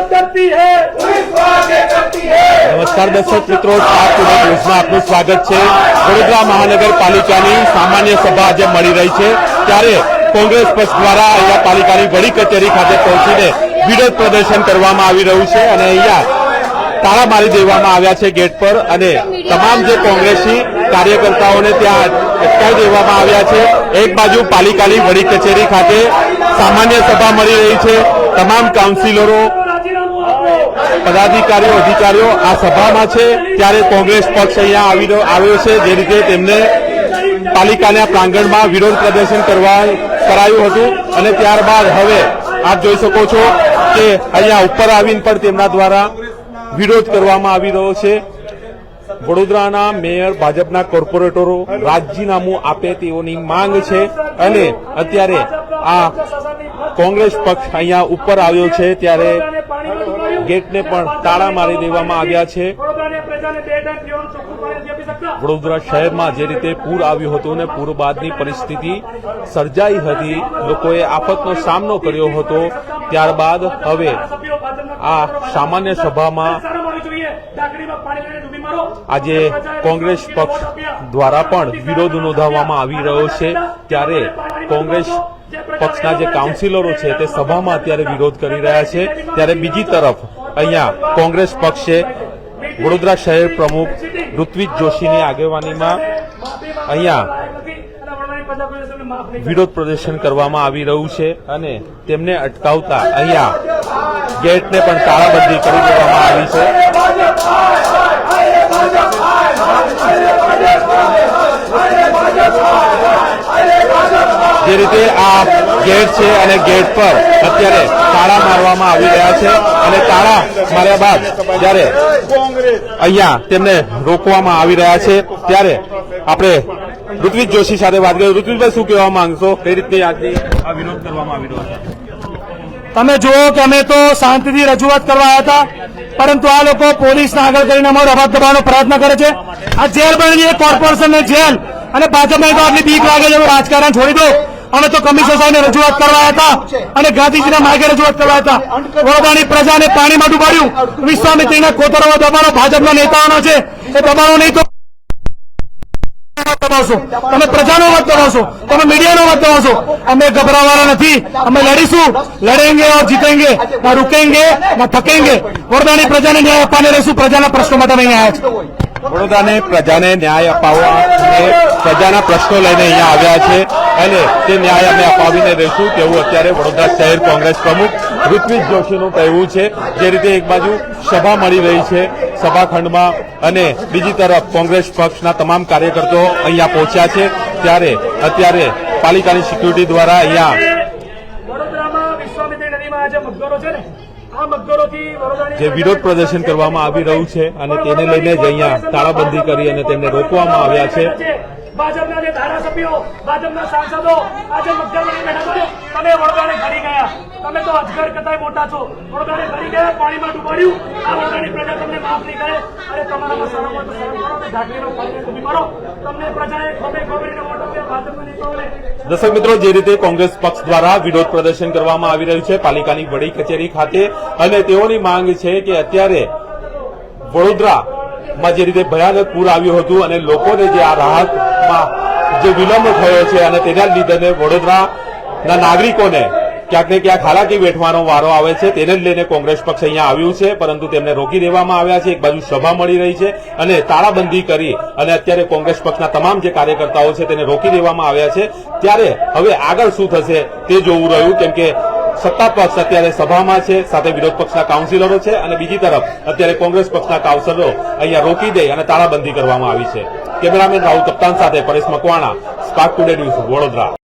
स्वागत करती है। નમસ્કાર દર્શક મિત્રો આપનું સ્વાગત છે વડોદરા મહાનગરપાલિકાની સામાન્ય સભા આજે મળી રહી છે, ત્યારે કોંગ્રેસ પક્ષ દ્વારા અહીંયા પાલિકાની વડી કચેરી ખાતે પહોંચીને વિરોધ પ્રદર્શન કરવામાં આવી રહ્યું છે અને અહીંયા તાળા મારી દેવામાં આવ્યા છે ગેટ પર અને તમામ જે કોંગ્રેસી કાર્યકર્તાઓને ત્યાં અટકાવી દેવામાં આવ્યા છે. એક બાજુ પાલિકાની વડી કચેરી ખાતે સામાન્ય સભા મળી રહી છે, તમામ કાઉન્સિલરો પદાધિકારીઓ, અધિકારીઓ આ સભામાં છે. ત્યારે કોંગ્રેસ પક્ષ અહીંયા આવી આવ્યો છે. જે રીતે તેમને પાલિકાના પ્રાંગણમાં વિરોધ પ્રદર્શન કરવા કરાયું હતું. અને ત્યારબાદ હવે આપ જોઈ શકો છો કે અહીંયા ઉપર આવીને પણ તેમના દ્વારા વિરોધ કરવામાં આવી રહ્યો છે. વડોદરાના મેયર, ભાજપના કોર્પોરેટરો રાજીનામું આપે તેઓની માંગ છે અને અત્યારે આ કોંગ્રેસ પક્ષ અહીંયા ઉપર આવ્યો છે ત્યારે ગેટને પણ તાળા મારી દેવામાં આવ્યા છે. વડોદરા શહેરમાં જે રીતે પૂર આવ્યું હતું અને પૂર બાદની પરિસ્થિતિ સર્જાઈ હતી, લોકોએ આફતનો સામનો કર્યો હતો. ત્યારબાદ હવે આ સામાન્ય સભામાં આજે કોંગ્રેસ પક્ષ દ્વારા પણ વિરોધ નોંધાવવામાં આવી રહ્યો છે ત્યારે કોંગ્રેસ પક્ષના જે કાઉન્સિલરો છે તે સભામાં અત્યારે વિરોધ કરી રહ્યા છે. ત્યારે બીજી તરફ અહીંયા કોંગ્રેસ પક્ષે વડોદરા શહેર પ્રમુખ ઋત્વિજ જોશીની આગેવાનીમાં અહીંયા વિરોધ પ્રદર્શન કરવામાં આવી રહ્યું છે અને તેમને અટકાવતા અહીંયા ગેટને પણ તાળાબંધી કરી દેવામાં આવી છે. જે રીતે આ ગેટ છે અને ગેટ પર અત્યારે તાળા મારવામાં આવી રહ્યા છે અને તાળા માર્યા બાદ જ્યારે અહીંયા તેમને રોકવામાં આવી રહ્યા છે, ત્યારે આપણે ઋત્વિજ જોશી સાથે વાત કરી ઋત્વિકભાઈ શું કહેવા માંગશો? કઈ રીતની આજની આ વિરોધ કરવામાં આવી રહ્યો તમે જુઓ કે અમે તો શાંતિથી રજૂઆત કરવા આવ્યા હતા, પરંતુ આ લોકો પોલીસને આગળ કરીને અમારો અવાજ દબાવવાનો પ્રયત્ન કરે છે. આ જેલ બની છે કોર્પોરેશનની જેલ અને ભાજપને તો આટલી બીક લાગે છે રાજકારણ છોડી દો. અમે તો કમિશનર સાહેબને રજૂઆત કરવા હતા અને ગાંધીજીના માર્ગે રજૂઆત કરવા હતા. વડોદરાની પ્રજાને પાણીમાં ડૂબાડ્યું. વિશ્વામિત્રીના કોતરવા દબાણો ભાજપના નેતાઓનો છે. એ દબાણો નહીં તો તમે પ્રજાનો મત દબાવશો તમે મીડિયાનો મત દબાવશો અમે ગભરાવાના નથી. અમે લડીશું. લડેંગે ઓર જીતેંગે. ના રૂકેંગે, ના થકેંગે. વડોદરાની પ્રજાને ન્યાય આપવાને રહીશું. પ્રજાના પ્રશ્નો માટે અમે અહીંયા આવ્યા છે વડોદરાને પ્રજાને ન્યાય અપાવવા પ્રજાના પ્રશ્નો લઈને અહીંયા આવ્યા છે. અને તે ન્યાય અમે અપાવીને રહીશું તેવું અત્યારે વડોદરા શહેર કોંગ્રેસ પ્રમુખ ઋત્વિજ જોશીનું કહેવું છે. જે રીતે એક બાજુ સભા મળી રહી છે સભાખંડમાં અને બીજી તરફ કોંગ્રેસ પક્ષના તમામ કાર્યકર્તાઓ અહીંયા પહોંચ્યા છે. ત્યારે અત્યારે પાલિકાની સિક્યુરિટી દ્વારા અહીંયા જે વિરોધ પ્રદર્શન કરવામાં આવી રહ્યું છે અને તેને લઈને જ અહીંયા તાળાબંધી કરી અને તેમને રોકવામાં આવ્યા છે. ભાજપના જે ધારાસભ્યો, ભાજપના સાંસદો, આજે મુખ્યમંત્રી બેઠા છો તમે વડોદરાને ઘડી ગયા. તમે તો અજગર કરતા મોટા છો. વડોદરાને ઘડી ગયા, પાણીમાં ડૂબાડ્યું. આ વડોદરાની પ્રજા તમને માફ નહીં કરે. અરે તમારામાં શરમ તો શરમ કરો ને ઢાંકીનો પાણીને તમને પ્રજાએ ખોબે ખોબરીને વોટ આપ્યા ભાજપના નેતાઓને દર્શક મિત્રો, જે રીતે કોંગ્રેસ પક્ષ દ્વારા વિરોધ પ્રદર્શન કરવામાં આવી રહ્યું છે, પાલિકાની વડી કચેરી ખાતે, અને તેઓની માંગ છે કે અત્યારે વડોદરામાં જે રીતે ભયાનક પૂર આવ્યું હતું અને લોકોને જે આ રાહતમાં જે વિલંબ થયો છે અને તેના લીધે વડોદરાના નાગરિકોને ક્યાંક ને ક્યાંક હાલાકી વેઠવાનો વારો આવે છે, તેને જ લઈને કોંગ્રેસ પક્ષ અહીંયા આવ્યું છે, પરંતુ તેમને રોકી દેવામાં આવ્યા છે, એક બાજુ સભા મળી રહી છે અને તાળાબંધી કરી અને અત્યારે કોંગ્રેસ પક્ષના તમામ જે કાર્યકર્તાઓ છે તેને રોકી દેવામાં આવ્યા છે. ત્યારે હવે આગળ શું થશે તે જોવું રહ્યું, કેમ કે સત્તા પક્ષ અત્યારે સભામાં છે, સાથે વિરોધ પક્ષના કાઉન્સિલરો છે અને બીજી તરફ અત્યારે કોંગ્રેસ પક્ષના કાઉન્સિલરો અહીંયા રોકી દઈ અને તાળાબંધી કરવામાં આવી છે. કેમેરામેન રાહુલ કપ્તાન સાથે Paresh Makwana Spark Today News Vadodara.